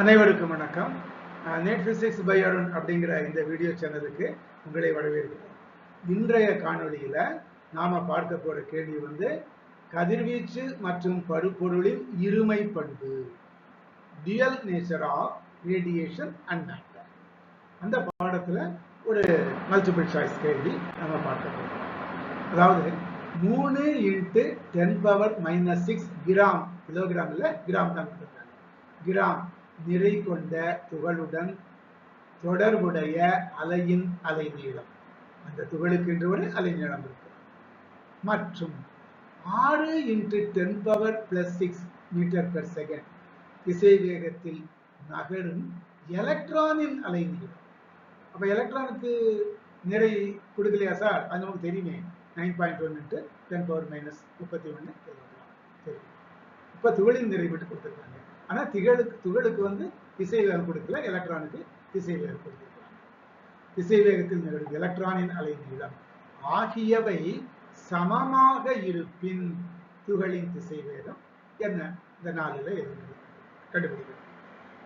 அனைவருக்கும் வணக்கம். Net physics by Arun அப்படிங்கிற இந்த வீடியோ சேனலுக்கு உங்களை வரவேற்கிறேன் இன்றைய காணொளியில் நாம் பார்க்க போகிற கேள்வி வந்து கதிர்வீச்சு மற்றும் பருப்பொருளின் இருமை பண்பு. Dual nature of radiation and matter அந்த பாடத்தில் ஒரு மல்டிபிள் சாய்ஸ் கேள்வி நம்ம பார்க்க போகிறோம் அதாவது மூணு into ten power minus six gram கிலோகிராமில் gram தான் கிராம் நிறை கொண்ட துகளுடன் தொடர்புடைய அலையின் அலைநீளம். அந்த துகளுக்கு என்று ஒரு அலைநீளம் இருக்கு. மற்றும் ஆறு into ten power plus six metre per second திசை வேகத்தில் நகரும் எலக்ட்ரானின் அலைநீளம். அப்ப எலக்ட்ரானுக்கு நிறை கொடுக்கலையா சார் அது நமக்கு தெரியுமே. Nine point one into ten power minus முப்பத்தி ஒன்று தெரியும் இப்போ துகளின் நிறை மட்டும் கொடுத்துருக்காங்க. ஆனா திகழுக்கு துகளுக்கு வந்து திசைவேகம் கொடுக்கல எலக்ட்ரானுக்கு திசைவேகம் கொடுத்துருக்காங்க திசைவேகத்தில் நிகழும் எலக்ட்ரானின் அலைநீளம் ஆகியவை சமமாக இருப்பின் துகளின் திசைவேகம் என்ன? இந்த நாளில் எது கண்டுபிடிக்கணும்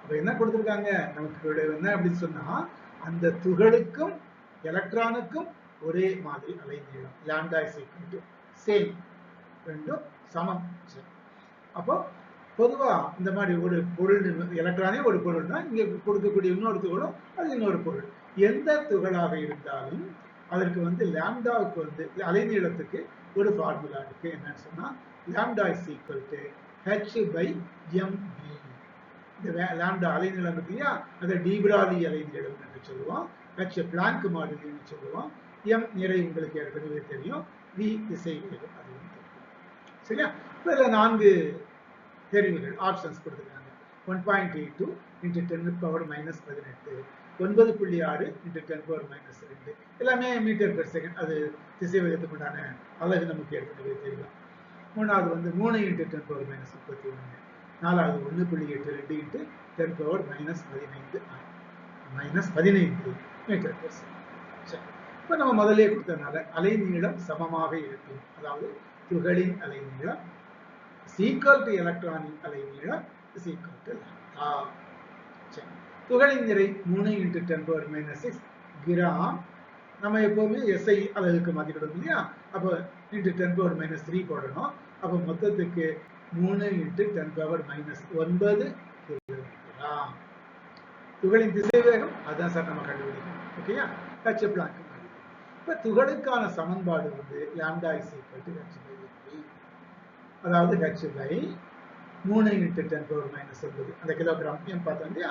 அப்ப என்ன கொடுத்துருக்காங்க? நமக்கு என்ன அப்படின்னு சொன்னா அந்த துகளுக்கும் எலக்ட்ரானுக்கும் ஒரே மாதிரி அலைநீளம் lambda is equal to same ரெண்டும் சமம். அப்போ பொதுவாக இந்த மாதிரி ஒரு பொருள் எலக்ட்ரானே ஒரு பொருள் தான். கொடுக்கக்கூடிய இன்னொரு துகளும் அது இன்னொரு பொருள். எந்த துகளாக இருந்தாலும் அதற்கு வந்து லேம்டாவுக்கு வந்து அலைநீளத்துக்கு ஒரு ஃபார்முலா இருக்கு. என்னன்னு சொன்னா lambda is equal to H by M P இந்த லேம்டா அலைநீளம் இருக்கு இல்லையா? அதை டீபிராலி அலைநீளம் என்று சொல்லுவோம். ஹெச் பிளாங்க் மாடலின்னு சொல்லுவோம். எம் நிறை உங்களுக்கு ஏற்கனவே தெரியும். வி திசை வேகம் தெரியும். சரியா? இப்போ இதில் நான்கு தெரிவுகள் ஆப்ஷன்ஸ் கொடுத்துருக்காங்க. One point eight two into ten power minus பதினெட்டு. ஒன்பது புள்ளி ஆறு இன்ட்டு டென் பவர் மைனஸ் ரெண்டு எல்லாமே மீட்டர் பெர் செகண்ட் அது திசை வேகத்துக்கு உண்டான அழகு நமக்கு ஏற்கனவே தெரியும் மூணாவது வந்து மூணு இன்ட்டு டென் பவர் மைனஸ் முப்பத்தி ஒன்று. நாலாவது ஒன்று புள்ளி எட்டு ரெண்டு இன்ட்டு டென் பவர் மைனஸ் பதினைந்து. மைனஸ் பதினைந்து மீட்டர் பெர் செகண்ட் சரி. இப்போ நம்ம முதலே கொடுத்ததுனால அலைநீளம் சமமாக இருக்கும். அதாவது துகளின் அலைநீளம் சீக்கல் டு எலக்ட்ரானின் அலைநீளம் சீக்கல் டு சரி. துகளின் நிறை மூணு into ten power minus six gram நம்ம எப்போவுமே எஸ்ஐ அளவுக்கு மாற்றிக்கிட்டோம் இல்லையா? அப்போ into ten power minus three போடணும். அப்போ மொத்தத்துக்கு மூணு இன்ட்டு டென் பவர் மைனஸ் ஒன்பது கிலோகிராம் துகளின் திசை வேகம் அதுதான் சார் நம்ம கண்டுபிடிக்கணும். ஓகேயா கச்ச பிளாங்க் இப்ப துகளுக்கான சமன்பாடு வந்து lambda is equal to H by அதாவது ஹெச் பை மூணு இன்ட்டு டென் பவர் மைனஸ் ஒன்பது. அந்த கிலோகிராம் எம் பார்த்தோம் இல்லையா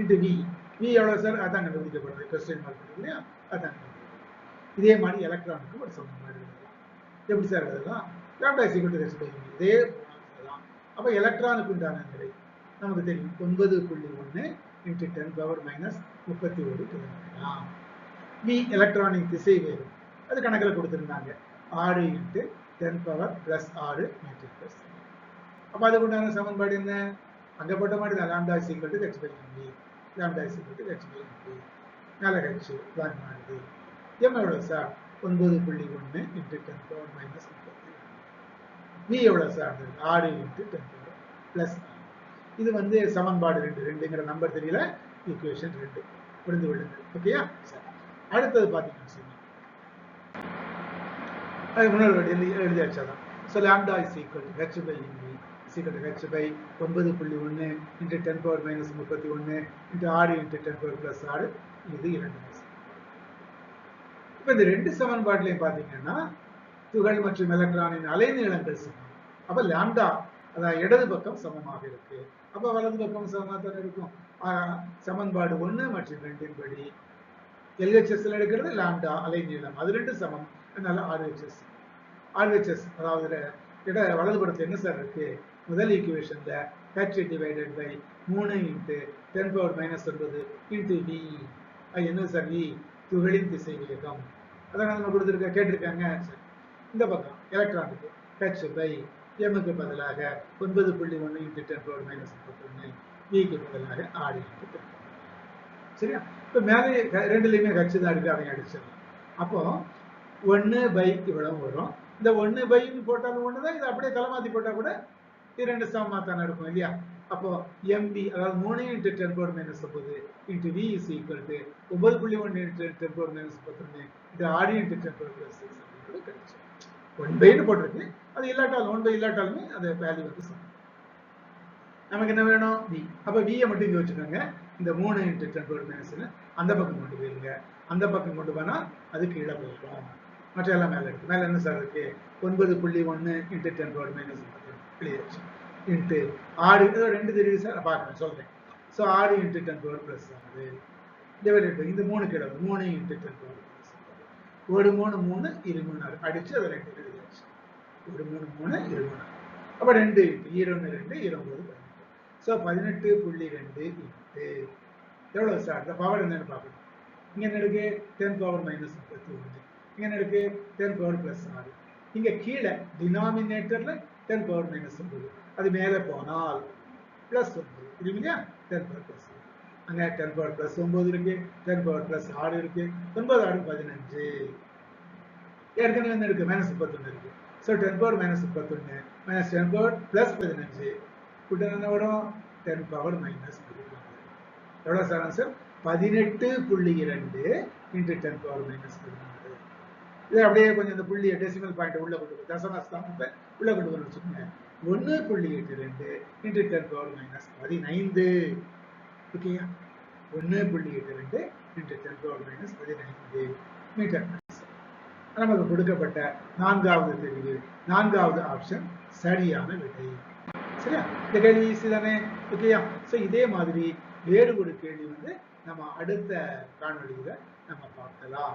இன்ட்டு வி வி எவ்வளோ சார் அதான் கண்டுபிடிக்கப்படுறது கொஸ்டின் மார்க் இல்லையா? அதான் இதே மாதிரி எலக்ட்ரானுக்கு ஒரு சமன்பாடு எழுதலாம். எப்படி சார் எழுதலாம்? லேப்டா சீக்கிரம் ஹெச் பை இதே அப்போ எலக்ட்ரானுக்கு உண்டான நிலை நமக்கு தெரியும். ஒன்பது புள்ளி ஒன்று இன்ட்டு டென் பவர் மைனஸ் முப்பத்தி ஒரு கிலோமீட்டராம் வி எலக்ட்ரானிக் திசை வேகம். அது கணக்கில் கொடுத்துருந்தாங்க. ஆறு இன்ட்டு டென் பவர் பிளஸ் ஆறு மீட்டர் பிளஸ் அப்போ அது உண்டான சமன்பாடு என்ன அங்கே போட்ட மாதிரி தான் லாம்டா சீக்கிரம் to H by MP lambda சீக்கிரம் டு ஹெச் பை எம்பி மேலே கட்சி பிளான் மாறுது எம் எவ்வளோ சார் ஒன்பது புள்ளி ஒன்று இன்ட்டு டென் பவர் மைனஸ் முப்பத்தி வி எவ்வளோ சார் ஆறு இன்ட்டு டென் பவர் பிளஸ் இது வந்து சமன்பாடு ரெண்டு ரெண்டுங்கிற நம்பர் தெரியல ஈக்குவேஷன் ரெண்டு புரிந்து கொள்ளுங்கள் ஓகேயா சரி அடுத்தது பார்த்தீங்கன்னா அதுக்கு முன்னாடி எழுதி எழுதியாச்சாதான் so lambda is equal H by இன்வி சீக்கிரம் ஹெச் பை ஒன்பது புள்ளி ஒன்று இன்ட்டு டென் பவர் மைனஸ் முப்பத்தி ஒன்று இன்ட்டு ஆறு இன்ட்டு டென் பவர் ப்ளஸ் ஆறு இது இரண்டு இப்போ இந்த ரெண்டு சமன்பாட்டிலையும் பார்த்தீங்கன்னா துகள் மற்றும் எலக்ட்ரானின் அலைநீளங்கள் சமம். அப்போ லேம்டா அதான் இடது பக்கம் சமமாக இருக்கு. அப்போ வலது பக்கம் சமமாக தானே இருக்கும் சமன்பாடு ஒன்று மற்றும் ரெண்டின் படி எல்ஹெச்எஸ்ல எடுக்கிறது லாம்டா அலைநீளம். அது ரெண்டு சமம். அதனால ஆர்ஹெச்எஸ் ஆர்ஹெச்எஸ் அதாவது இட வலதுபுறத்தில் என்ன சார் இருக்கு? முதல் ஈக்குவேஷன்ல ஹெச் டிவைடட் பை மூணு இன்ட்டு டென் பவர் மைனஸ் ஒன்பது இன்ட்டு வி e. அது என்ன சார் வி e, துகளின் திசை வேகம் அதான் நம்ம கொடுத்துருக்க கேட்டிருக்காங்க இந்த பக்கம் எலக்ட்ரானுக்கு ஹெச் பை எம்முக்கு பதிலாக ஒன்பது புள்ளி ஒன்று இன்ட்டு டென் பவர் மைனஸ் முப்பத்தொன்று விக்கு பதிலாக ஆறு இன்ட்டு சரியா? இப்போ மேலே ரெண்டுலேயுமே ஹெச் தான் இருக்கு அவங்க அடிச்சிடலாம். அப்போ ஒன்று பை இவ்வளவு வரும். இந்த ஒன்று பைன்னு போட்டாலும் ஒன்று தான் இதை அப்படியே தலைமாத்தி போட்டால் கூட இரண்டு சமமாக தானே இருக்கும் இல்லையா? அப்போ எம்பி அதாவது மூணு இன்ட்டு டென் பவர் மைனஸ் ஒன்பது into V is equal to ஒன்பது புள்ளி ஒன்று இன்ட்டு டென் பவர் மைனஸ் முப்பத்தொன்று இது ஆடி into ten power plus six கிடைச்சு. ஒன் பைன்னு போட்டிருக்கு. அது இல்லாட்டாலும் ஒன் பை இல்லாட்டாலுமே அது வேல்யூ வந்து சமம். நமக்கு என்ன வேணும்? வி அப்போ வியை மட்டும் இங்கே வச்சுக்கோங்க. இந்த மூணு இன்ட்டு டென் பவர் மைனஸ்னு அந்த பக்கம் கொண்டு போயிருங்க. அந்த பக்கம் கொண்டு போனால் அது கீழே போயிடும். மற்ற எல்லாம் மேலே இருக்குது மேலே என்ன சார் இருக்கு? ஒன்பது புள்ளி ஒன்று into ten power minus clear into ஆறு ரெண்டு தெரியுது சார். நான் பார்க்குறேன் சொல்கிறேன் ஸோ ஆறு இன்ட்டு டென் பவர் ப்ளஸ் ஆகுது டிவைடட் பை இந்த மூணு கிடவு மூணு இன்ட்டு டென் பவர் ப்ளஸ் ஒரு மூணு மூணு இரு மூணு ஆறு அடிச்சு அதை ரெண்டு எழுதியாச்சு ஒரு மூணு மூணு இரு மூணு அப்போ ரெண்டு இன்ட்டு இருபது ரெண்டு இருபது பதினெட்டு ஸோ பதினெட்டு புள்ளி ரெண்டு இன்ட்டு எவ்வளோ சார்? இந்த பவர் என்னன்னு பார்க்கணும். இங்கே என்ன இருக்கு? டென் பவர் மைனஸ் முப்பத்தி ஒன்று. இங்கே இருக்கு டென் பவர் ப்ளஸ் ஆறு இங்கே கீழே டினாமினேட்டரில் டென் பவர் மைனஸ் ஒன்பது. அது மேலே போனால் ப்ளஸ் ஒன்பது. இது இல்லையா? டென் பவர் ப்ளஸ் அங்கே டென் பவர் ப்ளஸ் ஒன்பது இருக்கு டென் பவர் ப்ளஸ் ஆறு இருக்கு. ஒன்பது ஆறு பதினஞ்சு. ஏற்கனவே என்ன இருக்கு? மைனஸ் முப்பத்தொன்று இருக்கு. ஸோ டென் பவர் மைனஸ் முப்பத்தொன்று மைனஸ் டென் பவர் ப்ளஸ் பதினஞ்சு. கூட்டம் என்ன வரும்? டென் பவர் மைனஸ் எவ்வளோ சார் ஆன்சர் பதினெட்டு புள்ளி இரண்டு இன்ட்டு டென் பவர் மைனஸ் பதினஞ்சு. இதை அப்படியே கொஞ்சம் இந்த புள்ளியை டெசிமல் பாயிண்ட் உள்ள கொண்டு போய் தசமஸ்தானத்தை உள்ள கொண்டு வந்து வச்சுக்கோங்க ஒன்று புள்ளி எட்டு ரெண்டு இன்ட்டு டென் பவர் மைனஸ் பதினைந்து ஓகேயா ஒன்று புள்ளி எட்டு ரெண்டு இன்ட்டு டென் பவர் மைனஸ் பதினைந்து மீட்டர் நமக்கு கொடுக்கப்பட்ட நான்காவது தெரிவு நான்காவது ஆப்ஷன் சரியான விடை. சரியா? இந்த கேள்வி ஈஸி தானே? ஓகேயா ஸோ இதே மாதிரி வேறு ஒரு கேள்வி வந்து நம்ம அடுத்த காணொளியில நம்ம பார்க்கலாம்.